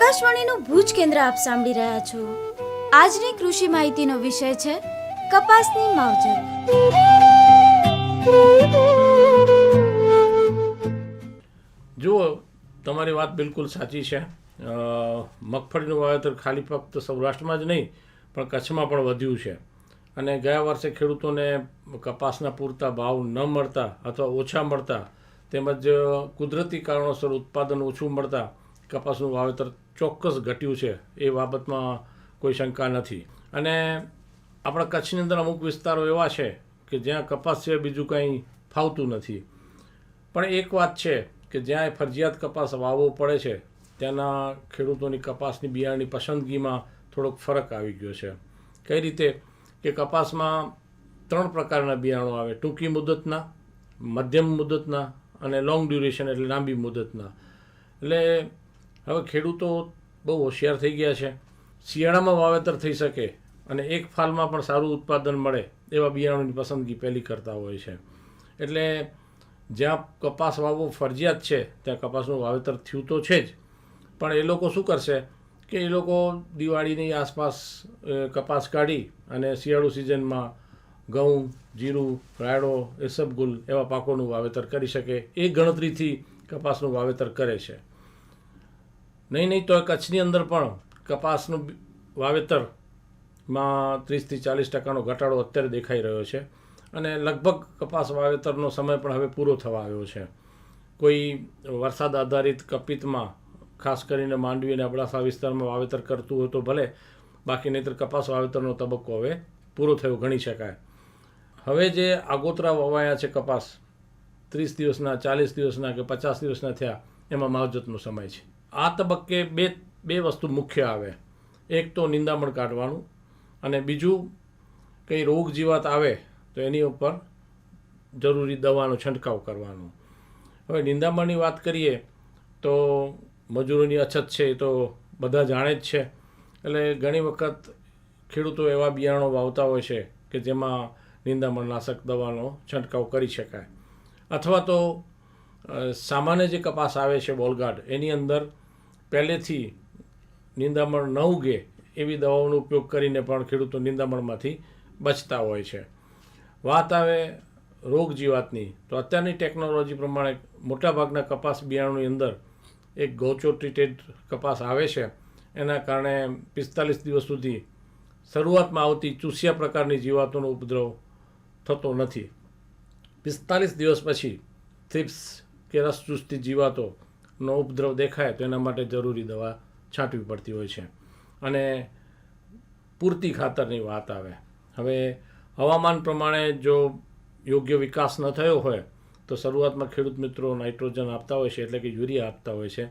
આકાશવાણીનું ભુજ કેન્દ્ર આપ સાંભળી રહ્યા છો. આજની કૃષિ માહિતીનો વિષય છે કપાસની માવજત. જુઓ, તમારી વાત બિલકુલ સાચી છે. મગફળીનું વાવેતર ખાલી ફક્ત સૌરાષ્ટ્રમાં જ નહીં, પણ કચ્છમાં પણ વધ્યું છે. અને ગયા વર્ષે ખેડૂતોને કપાસના પૂરતા ભાવ ન મળતા અથવા ઓછા મળતા તેમજ કુદરતી કારણોસર ઉત્પાદન ઓછું મળતા કપાસનું વાવેતર ચોક્કસ ઘટ્યું છે એ બાબતમાં કોઈ શંકા નથી. અને આપણા કચ્છની અંદર અમુક વિસ્તારો એવા છે કે જ્યાં કપાસ સિવાય બીજું કંઈ ફાવતું નથી. પણ એક વાત છે કે જ્યાં ફરજિયાત કપાસ વાવવો પડે છે, ત્યાંના ખેડૂતોની કપાસની બિયારણની પસંદગીમાં થોડોક ફરક આવી ગયો છે. કઈ રીતે? કે કપાસમાં ત્રણ પ્રકારના બિયારણો આવે, ટૂંકી મુદતના, મધ્યમ મુદતના અને લોંગ ડ્યુરેશન એટલે લાંબી મુદતના. એટલે હવે ખેડૂતો બહુ હોશિયાર થઈ ગયા છે. શિયાળામાં વાવેતર થઈ શકે અને એક ફાલમાં પણ સારું ઉત્પાદન મળે એવા બિયારણની પસંદગી પહેલી કરતા હોય છે. એટલે જ્યાં કપાસ વાવવો ફરજિયાત છે, ત્યાં કપાસનું વાવેતર થયું તો છે જ. પણ એ લોકો શું કરશે કે એ લોકો દિવાળીની આસપાસ કપાસ કાઢી અને શિયાળુ સિઝનમાં ઘઉં, જીરું, રાયડો એસબગુલ એવા પાકોનું વાવેતર કરી શકે. એ ગણતરીથી કપાસનું વાવેતર કરે છે. નહીં નહીં, તો કચ્છની અંદર પણ કપાસનું વાવેતરમાં ત્રીસથી ચાલીસ ટકાનો ઘટાડો અત્યારે દેખાઈ રહ્યો છે. અને લગભગ કપાસ વાવેતરનો સમય પણ હવે પૂરો થવા આવ્યો છે. કોઈ વરસાદ આધારિત કપિતમાં, ખાસ કરીને માંડવી અને અબડાસા વિસ્તારમાં વાવેતર કરતું હોય તો ભલે, બાકી નહીંતર કપાસ વાવેતરનો તબક્કો હવે પૂરો થયો ગણી શકાય. હવે જે આગોતરા વવાયા છે કપાસ, ત્રીસ દિવસના, ચાલીસ દિવસના કે પચાસ દિવસના થયા, એમાં માવજતનો સમય છે. આ તબક્કે બે બે વસ્તુ મુખ્ય આવે. એક તો નિંદામણ કાઢવાનું અને બીજું કંઈ રોગ જીવાત આવે તો એની ઉપર જરૂરી દવાનો છંટકાવ કરવાનો. હવે નિંદામણની વાત કરીએ તો મજૂરોની અછત છે એ તો બધા જાણે જ છે. એટલે ઘણી વખત ખેડૂતો એવા બિયારણો વાવતા હોય છે કે જેમાં નિંદામણનાશક દવાનો છંટકાવ કરી શકાય. અથવા તો સામાન્ય જે કપાસ આવે છે બોલગાર્ડ એની અંદર પહેલેથી નિંદામણ ન ઉગે એવી દવાઓનો ઉપયોગ કરીને પણ ખેડૂતો નિંદામણમાંથી બચતા હોય છે. વાત આવે રોગ જીવાતની, તો અત્યારની ટેકનોલોજી પ્રમાણે મોટાભાગના કપાસ બિયારણની અંદર એક ગૌચો ટ્રીટેડ કપાસ આવે છે. એના કારણે પિસ્તાલીસ દિવસ સુધી શરૂઆતમાં આવતી ચૂસિયા પ્રકારની જીવાતોનો ઉપદ્રવ થતો નથી. પિસ્તાલીસ દિવસ પછી થ્રિપ્સ કે રસ ચૂસતી જીવાતોનો ઉપદ્રવ દેખાય તો એના માટે જરૂરી દવા છાંટવી પડતી હોય છે. અને પૂરતી ખાતરની વાત આવે. હવે હવામાન પ્રમાણે જો યોગ્ય વિકાસ ન થયો હોય, તો શરૂઆતમાં ખેડૂત મિત્રો નાઇટ્રોજન આપતા હોય છે, એટલે કે યુરિયા આપતા હોય છે.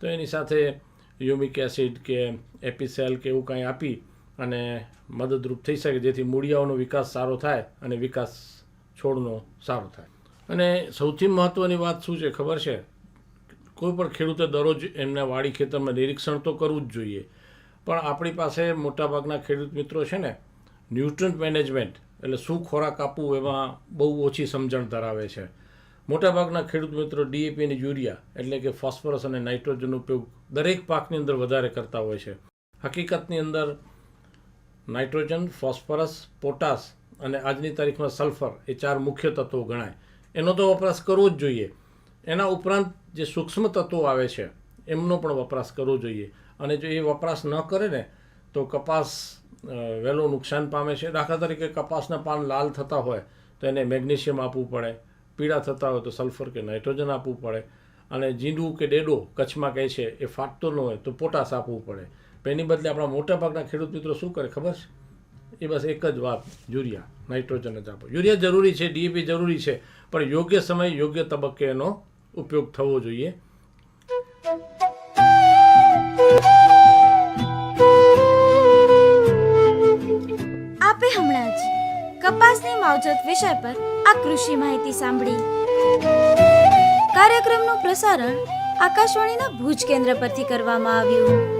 તો એની સાથે યુમિક એસિડ કે એપિસેલ કે એવું કાંઈ આપી અને મદદરૂપ થઈ શકે, જેથી મૂળિયાઓનો વિકાસ સારો થાય અને વિકાસ છોડનો સારો થાય. અને સૌથી મહત્ત્વની વાત શું છે ખબર છે? કોઈ પણ ખેડૂતે દરરોજ એમના વાડી ખેતરમાં નિરીક્ષણ તો કરવું જ જોઈએ. પણ આપણી પાસે મોટાભાગના ખેડૂત મિત્રો છે ને, ન્યુટ્રન્ટ મેનેજમેન્ટ એટલે શું ખોરાક આપવું એમાં બહુ ઓછી સમજણ ધરાવે છે. મોટાભાગના ખેડૂત મિત્રો ડીએપી અને યુરિયા એટલે કે ફોસ્ફરસ અને નાઇટ્રોજનનો ઉપયોગ દરેક પાકની અંદર વધારે કરતા હોય છે. હકીકતની અંદર નાઇટ્રોજન, ફોસ્ફરસ, પોટાશ અને આજની તારીખમાં સલ્ફર એ ચાર મુખ્ય તત્વો ગણાય. એનો તો વપરાશ કરવો જ જોઈએ. એના ઉપરાંત જે સૂક્ષ્મ તત્વો આવે છે, એમનો પણ વપરાશ કરવો જોઈએ. અને જો એ વપરાશ ન કરે ને, તો કપાસ વહેલું નુકસાન પામે છે. દાખલા તરીકે કપાસના પાન લાલ થતા હોય, તો એને મેગ્નેશિયમ આપવું પડે. પીળા થતા હોય તો સલ્ફર કે નાઇટ્રોજન આપવું પડે. અને જીંડું કે ડેડો કચ્છમાં કહે છે, એ ફાટતો ન હોય તો પોટાશ આપવું પડે. એની બદલે આપણા મોટાભાગના ખેડૂત મિત્રો શું કરે ખબર છે? એ બસ એક જ વાત, યુરિયા. નાઇટ્રોજન જ આપો. યુરિયા જરૂરી છે, ડીએપી જરૂરી છે, પણ યોગ્ય સમય યોગ્ય તબક્કે એનો ઉપયોગ થવો જોઈએ. આપે હમણાં જ કપાસની માવજત વિષય પર આ કૃષિ માહિતી સાંભળી. કાર્યક્રમનું પ્રસારણ આકાશવાણીના ભુજ કેન્દ્ર પરથી કરવામાં આવ્યું.